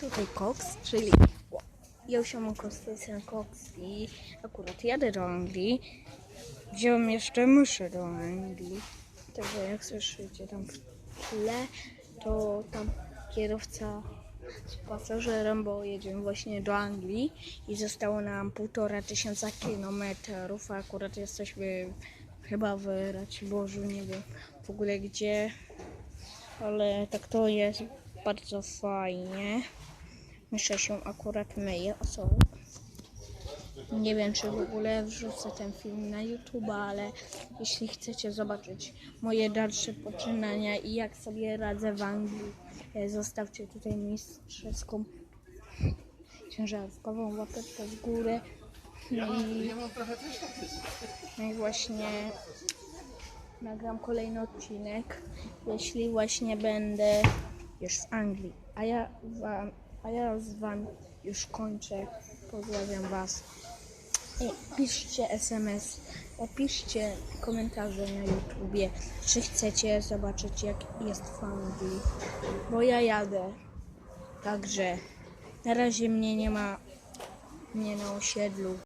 Tutaj Cox, czyli ja jest ten Cox i akurat jadę do Anglii. Wziąłem jeszcze myszę do Anglii. Także jak słyszycie tam w tle, to tam kierowca z pasażerem, bo jedziemy właśnie do Anglii i zostało nam półtora tysiąca kilometrów, a akurat jesteśmy chyba w Raciborzu, nie wiem w ogóle gdzie, ale tak to jest bardzo fajnie. Myślę się akurat myje osobą. Nie wiem, czy w ogóle wrzucę ten film na YouTube, ale jeśli chcecie zobaczyć moje dalsze poczynania i jak sobie radzę w Anglii, e, zostawcie tutaj mistrzowską ciężarkową łapeczkę w górę. No i, no i właśnie nagram kolejny odcinek, jeśli właśnie będę już w Anglii. A ja, wam, a ja z wami już kończę. Pozdrawiam was. I piszcie SMS, opiszcie komentarze na YouTubie, czy chcecie zobaczyć jak jest w Anglii, bo ja jadę. Także na razie mnie nie ma mnie na osiedlu.